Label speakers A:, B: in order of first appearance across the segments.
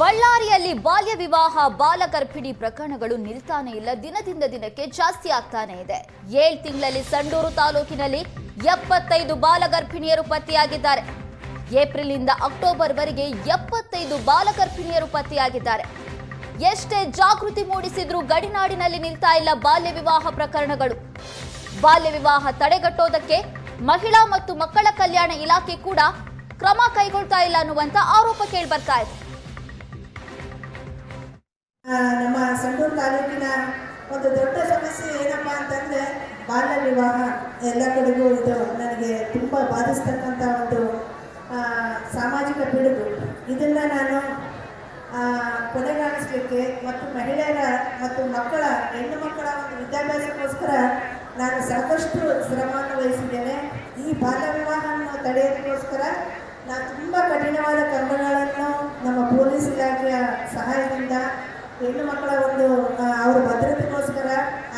A: ಬಳ್ಳಾರಿಯಲ್ಲಿ ಬಾಲ್ಯ ವಿವಾಹ, ಬಾಲ ಗರ್ಭಿಣಿ ಪ್ರಕರಣಗಳು ನಿಲ್ತಾನೇ ಇಲ್ಲ. ದಿನದಿಂದ ದಿನಕ್ಕೆ ಜಾಸ್ತಿ ಆಗ್ತಾನೆ ಇದೆ. ಏಳು ತಿಂಗಳಲ್ಲಿ ಸಂಡೂರು ತಾಲೂಕಿನಲ್ಲಿ ಎಪ್ಪತ್ತೈದು ಬಾಲ ಗರ್ಭಿಣಿಯರು ಪತ್ತೆಯಾಗಿದ್ದಾರೆ. ಏಪ್ರಿಲ್ನಿಂದ ಅಕ್ಟೋಬರ್ ವರೆಗೆ ಎಪ್ಪತ್ತೈದು ಬಾಲ ಗರ್ಭಿಣಿಯರು ಪತ್ತೆಯಾಗಿದ್ದಾರೆ. ಎಷ್ಟೇ ಜಾಗೃತಿ ಮೂಡಿಸಿದ್ರೂ ಗಡಿನಾಡಿನಲ್ಲಿ ನಿಲ್ತಾ ಇಲ್ಲ ಬಾಲ್ಯ ವಿವಾಹ ಪ್ರಕರಣಗಳು. ಬಾಲ್ಯ ವಿವಾಹ ತಡೆಗಟ್ಟೋದಕ್ಕೆ ಮಹಿಳಾ ಮತ್ತು ಮಕ್ಕಳ ಕಲ್ಯಾಣ ಇಲಾಖೆ ಕೂಡ ಕ್ರಮ ಕೈಗೊಳ್ತಾ ಇಲ್ಲ ಅನ್ನುವಂತ ಆರೋಪ ಕೇಳಿಬರ್ತಾ ಇದೆ.
B: ನಮ್ಮ ಸಂಡೂರು ತಾಲೂಕಿನ ಒಂದು ದೊಡ್ಡ ಸಮಸ್ಯೆ ಏನಪ್ಪ ಅಂತಂದರೆ ಬಾಲ್ಯ ವಿವಾಹ ಎಲ್ಲ ಕಡೆಗೂ ಇದು ನನಗೆ ತುಂಬ ಬಾಧಿಸ್ತಕ್ಕಂಥ ಒಂದು ಸಾಮಾಜಿಕ ಪಿಡುಗು ಇದನ್ನು ನಾನು ಕೊನೆಗಾಣಿಸಲಿಕ್ಕೆ ಮತ್ತು ಮಹಿಳೆಯರ ಮತ್ತು ಮಕ್ಕಳ, ಹೆಣ್ಣು ಮಕ್ಕಳ ಒಂದು ವಿದ್ಯಾಭ್ಯಾಸಕ್ಕೋಸ್ಕರ ನಾನು ಸಾಕಷ್ಟು ಶ್ರಮವನ್ನು ವಹಿಸಿದ್ದೇನೆ. ಈ ಬಾಲ್ಯ ವಿವಾಹವನ್ನು ತಡೆಯೋದಕ್ಕೋಸ್ಕರ ನಾನು ತುಂಬ ಕಠಿಣವಾದ ಕ್ರಮಗಳನ್ನು ನಮ್ಮ ಪೊಲೀಸ್ ಇಲಾಖೆಯ ಸಹಾಯದಿಂದ ಹೆಣ್ಣು ಮಕ್ಕಳ ಒಂದು ಅವರ ಭದ್ರತೆಗೋಸ್ಕರ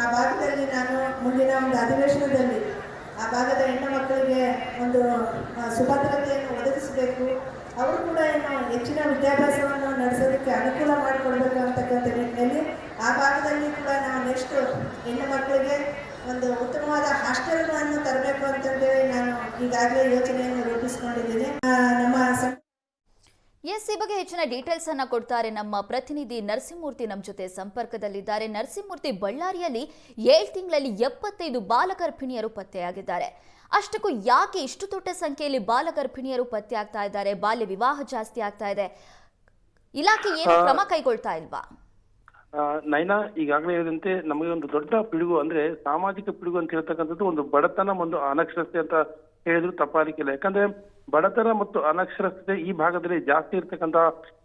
B: ಆ ಭಾಗದಲ್ಲಿ ನಾನು ಮುಂದಿನ ಒಂದು ಅಧಿವೇಶನದಲ್ಲಿ ಆ ಭಾಗದ ಹೆಣ್ಣು ಮಕ್ಕಳಿಗೆ ಒಂದು ಸುಭದ್ರತೆಯನ್ನು ಒದಗಿಸಬೇಕು. ಅವರು ಕೂಡ ಏನು ಹೆಚ್ಚಿನ ವಿದ್ಯಾಭ್ಯಾಸವನ್ನು ನಡೆಸೋದಕ್ಕೆ ಅನುಕೂಲ ಮಾಡಿಕೊಡ್ಬೇಕು ಅಂತಕ್ಕಂಥ ನಿಟ್ಟಿನಲ್ಲಿ ಆ ಭಾಗದಲ್ಲಿ ಕೂಡ ನಾವು ನೆಕ್ಸ್ಟ್ ಹೆಣ್ಣು ಮಕ್ಕಳಿಗೆ ಒಂದು ಉತ್ತಮವಾದ ಹಾಸ್ಟೆಲ್ಗಳನ್ನು ತರಬೇಕು ಅಂತಂದೇಳಿ ನಾನು ಈಗಾಗಲೇ ಯೋಚನೆಯನ್ನು ರೂಪಿಸಿಕೊಂಡಿದ್ದೀನಿ. ನಮ್ಮ
A: ಎಸ್ ಈ ಬಗ್ಗೆ ಹೆಚ್ಚಿನ ಡೀಟೇಲ್ಸ್ ಅನ್ನ ಕೊಡ್ತಾರೆ ನಮ್ಮ ಪ್ರತಿನಿಧಿ ನರಸಿಂಹಮೂರ್ತಿ ನಮ್ಮ ಜೊತೆ ಸಂಪರ್ಕದಲ್ಲಿದ್ದಾರೆ. ನರಸಿಂಹಮೂರ್ತಿ ಬಳ್ಳಾರಿಯಲ್ಲಿ ಏಳು ತಿಂಗಳಲ್ಲಿ ಎಪ್ಪತ್ತೈದು ಬಾಲಗರ್ಭಿಣಿಯರು ಪತ್ತೆಯಾಗಿದ್ದಾರೆ. ಅಷ್ಟಕ್ಕೂ ಯಾಕೆ ಇಷ್ಟು ದೊಡ್ಡ ಸಂಖ್ಯೆಯಲ್ಲಿ ಬಾಲಗರ್ಭಿಣಿಯರು ಪತ್ತೆ ಆಗ್ತಾ ಇದ್ದಾರೆ? ಬಾಲ್ಯ ವಿವಾಹ ಜಾಸ್ತಿ ಆಗ್ತಾ ಇದೆ. ಇಲಾಖೆ ಏನು ಕ್ರಮ ಕೈಗೊಳ್ತಾ ಇಲ್ವಾ?
C: ನೈನಾ ಈಗಾಗಲೇ ಹೇಳಿದಂತೆ ನಮಗೆ ಒಂದು ದೊಡ್ಡ ಪಿಡುಗು ಅಂದ್ರೆ ಸಾಮಾಜಿಕ ಪಿಡುಗು ಅಂತ ಹೇಳ್ತಕ್ಕಂಥದ್ದು ಒಂದು ಬಡತನ ಒಂದು ಅನಕ್ಷರತೆ ಅಂತ ಹೇಳಿದ್ರು ತಪ್ಪಾಲಿಕ್ಕಿಲ್ಲ ಯಾಕಂದ್ರೆ ಬಡತನ ಮತ್ತು ಅನಕ್ಷರತೆ ಈ ಭಾಗದಲ್ಲಿ ಜಾಸ್ತಿ ಇರ್ತಕ್ಕಂಥ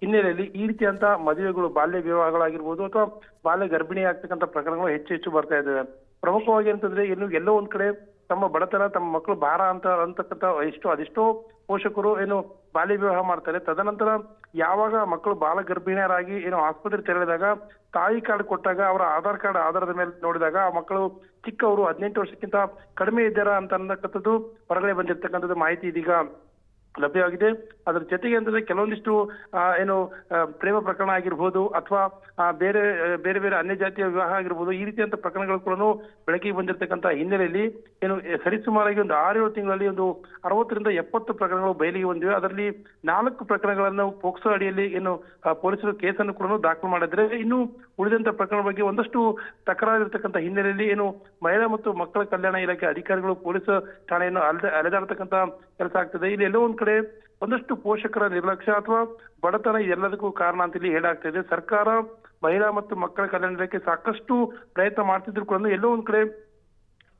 C: ಹಿನ್ನೆಲೆಯಲ್ಲಿ ಈ ರೀತಿಯಂತ ಮದುವೆಗಳು, ಬಾಲ್ಯ ವಿವಾಹಗಳಾಗಿರ್ಬೋದು ಅಥವಾ ಬಾಲ್ಯ ಗರ್ಭಿಣಿ ಆಗ್ತಕ್ಕಂಥ ಪ್ರಕರಣಗಳು ಹೆಚ್ಚು ಹೆಚ್ಚು ಬರ್ತಾ ಇದ್ದಾವೆ. ಪ್ರಮುಖವಾಗಿ ಅಂತಂದ್ರೆ ಇನ್ನು ಎಲ್ಲೋ ಒಂದ್ ಕಡೆ ತಮ್ಮ ಬಡತನ, ತಮ್ಮ ಮಕ್ಕಳು ಭಾರ ಅಂತ ಅಂತಕ್ಕಂಥ ಎಷ್ಟೋ, ಅದೆಷ್ಟೋ ಪೋಷಕರು ಏನು ಬಾಲ್ಯ ವಿವಾಹ ಮಾಡ್ತಾರೆ. ತದನಂತರ ಯಾವಾಗ ಮಕ್ಕಳು ಬಾಲ ಗರ್ಭಿಣಿಯರಾಗಿ ಏನು ಆಸ್ಪತ್ರೆ ತೆರಳಿದಾಗ, ತಾಯಿ ಕಾರ್ಡ್ ಕೊಟ್ಟಾಗ, ಅವರ ಆಧಾರ್ ಕಾರ್ಡ್ ಆಧಾರದ ಮೇಲೆ ನೋಡಿದಾಗ ಆ ಮಕ್ಕಳು ಚಿಕ್ಕವರು ಹದಿನೆಂಟು ವರ್ಷಕ್ಕಿಂತ ಕಡಿಮೆ ಇದ್ದಾರಾ ಅಂತ ಅನ್ನತಕ್ಕಂಥದ್ದು ಹೊರಗಡೆ ಬಂದಿರತಕ್ಕಂಥದ್ದು ಮಾಹಿತಿ ಇದೀಗ. ಲಭ್ಯವಾಗಿದೆ. ಅದರ ಜೊತೆಗೆ ಅಂತಂದ್ರೆ ಕೆಲವೊಂದಿಷ್ಟು ಏನು ಪ್ರೇಮ ಪ್ರಕರಣ ಆಗಿರ್ಬೋದು ಅಥವಾ ಬೇರೆ ಬೇರೆ ಬೇರೆ ಅನ್ಯ ಜಾತಿಯ ವಿವಾಹ ಆಗಿರ್ಬೋದು ಈ ರೀತಿಯಂತ ಪ್ರಕರಣಗಳು ಕೂಡ ಬೆಳಕಿಗೆ ಬಂದಿರತಕ್ಕಂತ ಹಿನ್ನೆಲೆಯಲ್ಲಿ ಏನು ಸರಿಸುಮಾರಾಗಿ ಒಂದು ಆರೇಳು ತಿಂಗಳಲ್ಲಿ ಒಂದು ಅರವತ್ತರಿಂದ ಎಪ್ಪತ್ತು ಪ್ರಕರಣಗಳು ಬಯಲಿಗೆ ಬಂದಿವೆ. ಅದರಲ್ಲಿ ನಾಲ್ಕು ಪ್ರಕರಣಗಳನ್ನು ಪೋಕ್ಸೋ ಅಡಿಯಲ್ಲಿ ಏನು ಪೊಲೀಸರು ಕೇಸನ್ನು ಕೂಡ ದಾಖಲು ಮಾಡಿದ್ರೆ ಇನ್ನು ಉಳಿದಂತ ಪ್ರಕರಣ ಬಗ್ಗೆ ಒಂದಷ್ಟು ತಕರಾರಿರ್ತಕ್ಕಂಥ ಹಿನ್ನೆಲೆಯಲ್ಲಿ ಏನು, ಮಹಿಳಾ ಮತ್ತು ಮಕ್ಕಳ ಕಲ್ಯಾಣ ಇಲಾಖೆ ಅಧಿಕಾರಿಗಳು ಪೊಲೀಸ್ ಠಾಣೆಯನ್ನು ಅಲೆದ, ಅಲೆದಾಡ್ತಕ್ಕಂಥ ಕೆಲಸ ಆಗ್ತದೆ. ಇಲ್ಲಿ ಎಲ್ಲೋ ಒಂದ್ ಕಡೆ ಒಂದಷ್ಟು ಪೋಷಕರ ನಿರ್ಲಕ್ಷ್ಯ ಅಥವಾ ಬಡತನ ಇದೆಲ್ಲದಕ್ಕೂ ಕಾರಣ ಅಂತ ಇಲ್ಲಿ ಹೇಳಾಗ್ತಾ ಇದೆ. ಸರ್ಕಾರ ಮಹಿಳಾ ಮತ್ತು ಮಕ್ಕಳ ಕಲ್ಯಾಣ ಇಲಾಖೆ ಸಾಕಷ್ಟು ಪ್ರಯತ್ನ ಮಾಡ್ತಿದ್ರು ಕೂಡ ಎಲ್ಲೋ ಒಂದ್ ಕಡೆ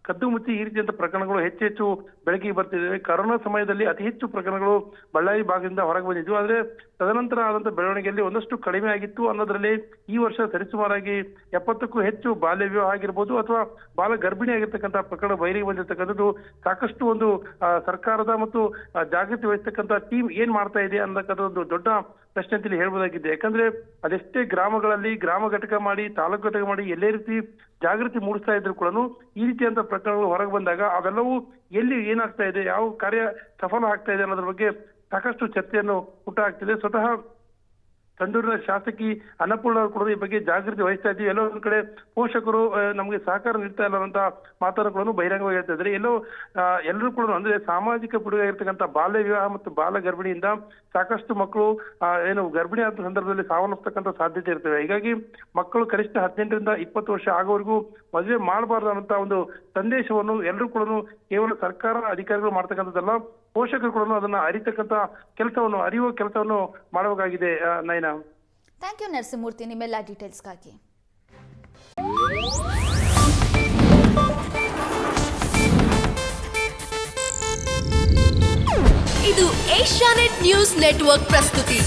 C: ಕದ್ದು ಮುಚ್ಚಿ ಈ ರೀತಿಯಂತ ಪ್ರಕರಣಗಳು ಹೆಚ್ಚು ಹೆಚ್ಚು ಬೆಳಕಿಗೆ ಬರ್ತಿದ್ದಾವೆ. ಕರೋನಾ ಸಮಯದಲ್ಲಿ ಅತಿ ಹೆಚ್ಚು ಪ್ರಕರಣಗಳು ಬಳ್ಳಾರಿ ಭಾಗದಿಂದ ಹೊರಗೆ ಬಂದಿದ್ವು. ಆದ್ರೆ ತದನಂತರ ಆದಂತ ಬೆಳವಣಿಗೆಯಲ್ಲಿ ಒಂದಷ್ಟು ಕಡಿಮೆ ಆಗಿತ್ತು. ಅನ್ನೋದ್ರಲ್ಲಿ ಈ ವರ್ಷ ಸರಿಸುಮಾರಾಗಿ ಎಪ್ಪತ್ತಕ್ಕೂ ಹೆಚ್ಚು ಬಾಲ್ಯ ವಿವಾಹ ಆಗಿರ್ಬೋದು ಅಥವಾ ಬಾಲ ಗರ್ಭಿಣಿ ಆಗಿರ್ತಕ್ಕಂತಹ ಪ್ರಕರಣ ಬಯಲಿಗೆ ಬಂದಿರತಕ್ಕಂಥದ್ದು ಸಾಕಷ್ಟು ಒಂದು ಸರ್ಕಾರದ ಮತ್ತು ಜಾಗೃತಿ ವಹಿಸ್ತಕ್ಕಂಥ ಟೀಮ್ ಏನ್ ಮಾಡ್ತಾ ಇದೆ ಅನ್ನತಕ್ಕಂಥ ಒಂದು ದೊಡ್ಡ ಪ್ರಶ್ನೆ ಅಂತ ಹೇಳ್ಬೋದಾಗಿದೆ. ಯಾಕಂದ್ರೆ ಅದೆಷ್ಟೇ ಗ್ರಾಮಗಳಲ್ಲಿ ಗ್ರಾಮ ಘಟಕ ಮಾಡಿ, ತಾಲೂಕು ಘಟಕ ಮಾಡಿ ಎಲ್ಲೇ ರೀತಿ ಜಾಗೃತಿ ಮೂಡಿಸ್ತಾ ಇದ್ರು ಕೂಡ ಈ ರೀತಿಯಂತ ಪ್ರಕರಣಗಳು ಹೊರಗೆ ಬಂದಾಗ ಅವೆಲ್ಲವೂ ಎಲ್ಲಿ ಏನಾಗ್ತಾ ಇದೆ, ಯಾವ ಕಾರ್ಯ ಸಫಲ ಆಗ್ತಾ ಇದೆ ಅನ್ನೋದ್ರ ಬಗ್ಗೆ ಸಾಕಷ್ಟು ಚರ್ಚೆಯನ್ನು ಹುಟ್ಟಾಗ್ತಿದೆ ಸ್ವತಃ ಸಂಡೂರಿನ ಶಾಸಕಿ ಅನ್ನಪೂರ್ಣ ಅವರು ಕೂಡ ಈ ಬಗ್ಗೆ ಜಾಗೃತಿ ವಹಿಸ್ತಾ ಇದ್ದೀವಿ. ಎಲ್ಲೋ ಒಂದ್ ಕಡೆ ಪೋಷಕರು ನಮಗೆ ಸಹಕಾರ ನೀಡ್ತಾ ಇಲ್ಲ ಅಂತ ಮಾತನ್ನು ಬಹಿರಂಗವಾಗಿ ಹೇಳ್ತಾ ಇದ್ದಾರೆ. ಎಲ್ಲೋ ಎಲ್ಲರೂ ಕೂಡ ಅಂದ್ರೆ ಸಾಮಾಜಿಕ ಇರ್ತಕ್ಕಂಥ ಬಾಲ್ಯ ವಿವಾಹ ಮತ್ತು ಬಾಲ ಗರ್ಭಿಣಿಯಿಂದ ಸಾಕಷ್ಟು ಮಕ್ಕಳು ಏನು ಗರ್ಭಿಣಿ ಆದ ಸಂದರ್ಭದಲ್ಲಿ ಸಾವನ್ನಪ್ಪತಕ್ಕಂಥ ಸಾಧ್ಯತೆ ಇರ್ತವೆ. ಹೀಗಾಗಿ ಮಕ್ಕಳು ಕನಿಷ್ಠ ಹದಿನೆಂಟರಿಂದ ಇಪ್ಪತ್ತು ವರ್ಷ ಆಗೋವರೆಗೂ ಮದುವೆ ಮಾಡಬಾರ್ದು ಅನ್ನೋ ಒಂದು ಸಂದೇಶವನ್ನು ಎಲ್ಲರೂ ಕೂಡ ಕೇವಲ ಸರ್ಕಾರ ಅಧಿಕಾರಿಗಳು ಮಾಡ್ತಕ್ಕಂಥದ್ದಲ್ಲ ಪೋಷಕರು ಕೂಡ ಅದನ್ನ ಅರಿತಕ್ಕಂತ ಕೆಲಸವನ್ನು ಅರಿಯುವ ಕೆಲಸವನ್ನು ಮಾಡಬೇಕಾಗಿದೆ ನಯನ.
A: Thank you Narasimhamurthy. ನಿಮ್ಮೆಲ್ಲ ಡೀಟೇಲ್ಸ್ಗಾಗಿ
D: ಇದು ಏಷ್ಯಾನೆಟ್ ನ್ಯೂಸ್ ನೆಟ್ವರ್ಕ್ ಪ್ರಸ್ತುತಿ.